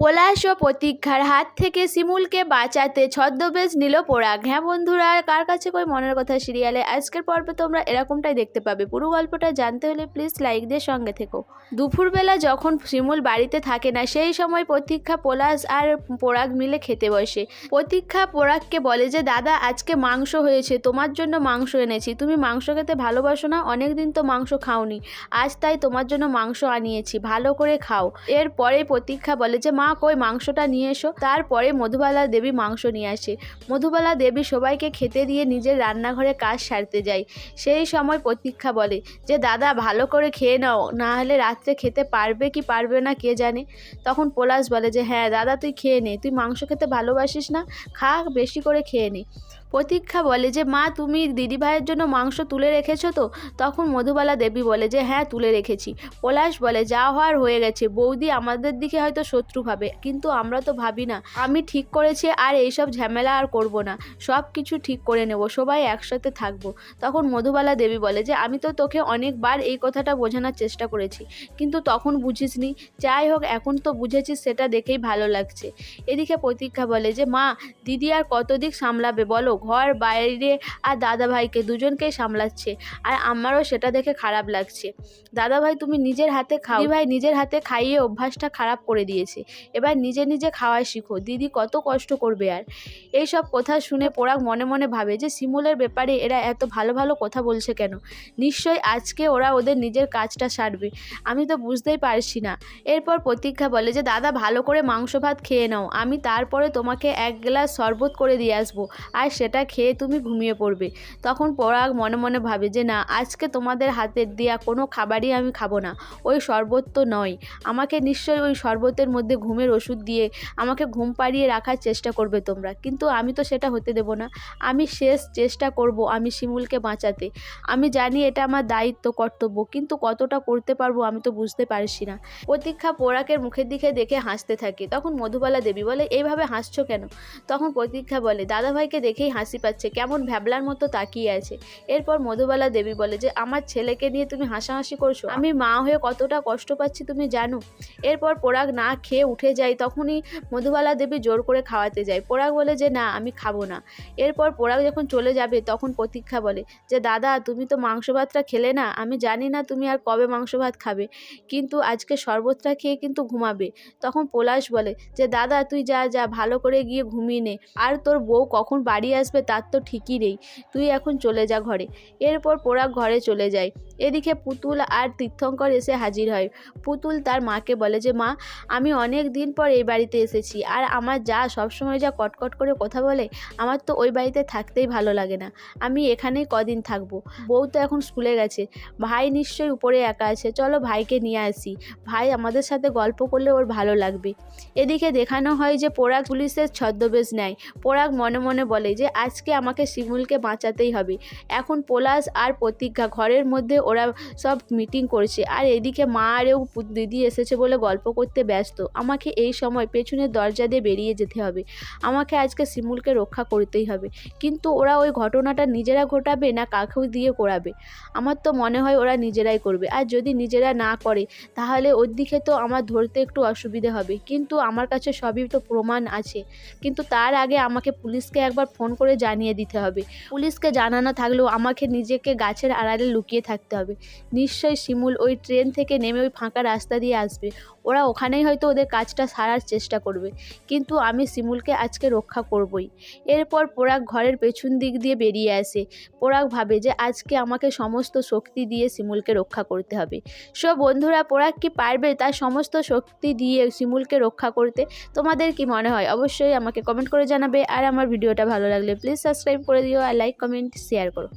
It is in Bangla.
পলাশ ও প্রতীক্ষার হাত থেকে শিমুলকে বাঁচাতে ছদ্মবেশ নিল পরাগ হ্যাঁ বন্ধুরা কার কাছে কই মনের কথা সিরিয়ালে? আজকের পর্বে তোমরা এরকমটাই দেখতে পাবে। পুরো গল্পটা জানতে হলে প্লিজ লাইক দিয়ে সঙ্গে থেকো। দুপুরবেলা যখন শিমুল বাড়িতে থাকে না, সেই সময় প্রতীক্ষা, পলাশ আর পরাগ মিলে খেতে বসে। প্রতীক্ষা পরাগকে বলে যে, দাদা, আজকে মাংস হয়েছে, তোমার জন্য মাংস এনেছি। তুমি মাংস খেতে ভালোবাসো না, অনেকদিন তো মাংস খাওনি। আজ তাই তোমার জন্য মাংস আনিয়েছি, ভালো করে খাও। এরপরে প্রতীক্ষা বলে যে, মা কই মাংসটা নিয়ে এসো। তারপরে মধুবালা দেবী মাংস নিয়ে আসে। মধুবালা দেবী সবাইকে খেতে দিয়ে নিজের রান্নাঘরে কাজ সারতে যায়। সেই সময় প্রতীক্ষা বলে যে, দাদা, ভালো করে খেয়ে নাও না হলে রাত্রে খেতে পারবে কি পারবে না কে জানে? তখন পলাশ বলে যে হ্যাঁ দাদা, তুই খেয়ে নে। তুই মাংস খেতে ভালোবাসিস না, খা, বেশি করে খেয়ে নে। প্রতীক্ষা বলে যে, মা, তুমি দিদিভাইয়ের জন্য মাংস তুলে রেখেছো তো? তখন মধুবালা দেবী বলে যে হ্যাঁ তুলে রেখেছি। পলাশ বলে, যা হওয়ার হয়ে গেছে, বৌদি আমাদের দিকে হয়তো শত্রু ভাবে, কিন্তু আমরা তো ভাবি না। আমি ঠিক করেছি, আর এইসব ঝামেলা আর করব না। সব কিছু ঠিক করে নেব, সবাই একসাথে থাকব। তখন মধুবালা দেবী বলে যে, আমি তো তোকে অনেকবার এই কথাটা বোঝানোর চেষ্টা করেছি, কিন্তু তখন বুঝিসনি। যাই হোক, এখন তো বুঝেছিস সেটা দেখেই ভালো লাগছে। এদিকে প্রতীক্ষা বলে যে, মা, দিদি আর কত দিক সামলাবে বলো? ঘর, বাইরে আর দাদা ভাইকে দুজনকেই সামলাচ্ছে। আর আমারও সেটা দেখে খারাপ লাগছে। দাদা ভাই তুমি নিজের হাতে খাও। ভাই নিজের হাতে খাইয়ে অভ্যাসটা খারাপ করে দিয়েছে। এবার নিজে নিজে খাওয়া শিখো। দিদি কত কষ্ট করবে আর। এইসব কথা শুনে পোড়াক মনে মনে ভাবে যে শিমুলের ব্যাপারে এরা এত ভালো ভালো কথা বলছে কেন? নিশ্চয়ই আজকে ওরা ওদের নিজের কাজটা সারবে। আমি তো বুঝতেই পারছি না। এরপর প্রতীক্ষা বলে যে, দাদা, ভালো করে মাংস ভাত খেয়ে নাও। আমি তারপরে তোমাকে এক গ্লাস শরবত করে দিয়ে আসব। আর সেটা খেয়ে তুমি ঘুমিয়ে পড়বে। তখন পরাগ মনে মনে ভাবে যে, না, আজকে তোমাদের হাতের দেওয়া কোনো খাবারই আমি খাব না। ওই শরবত তো নয়। আমাকে নিশ্চয়ই ওই শরবতের মধ্যে ঘুমের ওষুধ দিয়ে আমাকে ঘুম পাড়িয়ে রাখার চেষ্টা করবে তোমরা। কিন্তু আমি তো সেটা হতে দেবো না। আমি শেষ চেষ্টা করব আমি শিমুলকে বাঁচাতে। আমি জানি এটা আমার দায়িত্ব, কর্তব্য, কিন্তু কতটা করতে পারব আমি তো বুঝতে পারছি না। প্রতীক্ষা পোড়াকের মুখের দিকে দেখে হাসতে থাকে। তখন মধুবালা দেবী বলে, এইভাবে হাসছো কেন? তখন প্রতীক্ষা বলে, দাদাভাইকে দেখেই হাসি পাচ্ছে, কেমন ভ্যাবলার মতো তাকিয়ে আছে। এরপর মধুবালা দেবী বলে যে, আমার ছেলেকে নিয়ে তুমি হাসাহাসি করছ। আমি মা হয়ে কতটা কষ্ট পাচ্ছি তুমি জানো? এরপর পোড়াক না খেয়ে উঠে যায়, তখনই মধুবালা দেবী জোর করে খাওয়াতে যায়। পোড়াক বলে যে, না, আমি খাব না। এরপর পোড়াক যখন চলে যাবে, তখন প্রতীক্ষা বলে যে, দাদা, তুমি তো মাংস ভাতটা খেলে না। আমি জানি না তুমি আর কবে মাংস ভাত খাবে। কিন্তু আজকে শরবতটা খেয়ে কিন্তু ঘুমাবে। তখন পলাশ বলে যে, দাদা, তুই যা যা, ভালো করে গিয়ে ঘুমিয়ে নে। আর তোর বউ কখন বাড়ি আসবে তার তো ঠিকই নেই। তুই এখন চলে যা ঘরে। এরপর পোড়া ঘরে চলে যায়। এদিকে পুতুল আর তীর্থঙ্কর এসে হাজির হয়। পুতুল তার মাকে বলে যে, মা, আমি অনেক দিন পর এই বাড়িতে এসেছি আর আমার যা সবসময় যা কটকট করে কথা বলে, আমার তো ওই বাড়িতে থাকতেই ভালো লাগে না। আমি এখানেই কদিন থাকব। বউ তো এখন স্কুলে গেছে। ভাই নিশ্চয়ই উপরে একা আছে। চলো ভাইকে নিয়ে আসি। ভাই আমাদের সাথে গল্প করলে ওর ভালো লাগবে। এদিকে দেখানো হয় যে, পোড়াক পুলিশের ছদ্মবেশ নেয়। পোড়াক মনে মনে বলে যে আজকে আমাকে শিমুলকে বাঁচাতেই হবে। এখন পলাশ আর প্রতিজ্ঞা ঘরের মধ্যে ওরা সব মিটিং করছে। আর এদিকে মা আরেও দিদি এসেছে বলে গল্প করতে ব্যস্ত। আমাকে এই সময় পেছনের দরজা দিয়ে বেরিয়ে যেতে হবে। আমাকে আজকে শিমুলকে রক্ষা করতেই হবে। কিন্তু ওরা ওই ঘটনাটা নিজেরা ঘটাবে না কাকেও দিয়ে করাবে? আমার তো মনে হয় ওরা নিজেরাই করবে। আর যদি নিজেরা না করে, তাহলে ওর দিকে তো আমার ধরতে একটু অসুবিধে হবে। কিন্তু আমার কাছে সবই তো প্রমাণ আছে। কিন্তু তার আগে আমাকে পুলিশকে একবার ফোন করে জানিয়ে দিতে হবে। পুলিশকে জানানো থাকলেও আমাকে নিজেকে গাছের আড়ালে লুকিয়ে থাকতে হবে। নিশ্চয়ই শিমুল ওই ট্রেন থেকে নেমে ওই ফাঁকা রাস্তা দিয়ে আসবে। ওরা ওখানেই হয়তো ওদের কাজটা সারার চেষ্টা করবে। কিন্তু আমি শিমুলকে আজকে রক্ষা করবই। এরপর পোড়াক ঘরের পেছন দিক দিয়ে বেরিয়ে আসে। পোড়াক ভাবে যে আজকে আমাকে সমস্ত শক্তি দিয়ে শিমুলকে রক্ষা করতে হবে। সো বন্ধুরা, পোড়াক কি পারবে তার সমস্ত শক্তি দিয়ে শিমুলকে রক্ষা করতে? তোমাদের কি মনে হয়? অবশ্যই আমাকে কমেন্ট করে জানাবে। আর আমার ভিডিওটা ভালো লাগলে প্লিজ সাবস্ক্রাইব করে দিও আর লাইক কমেন্ট শেয়ার করো।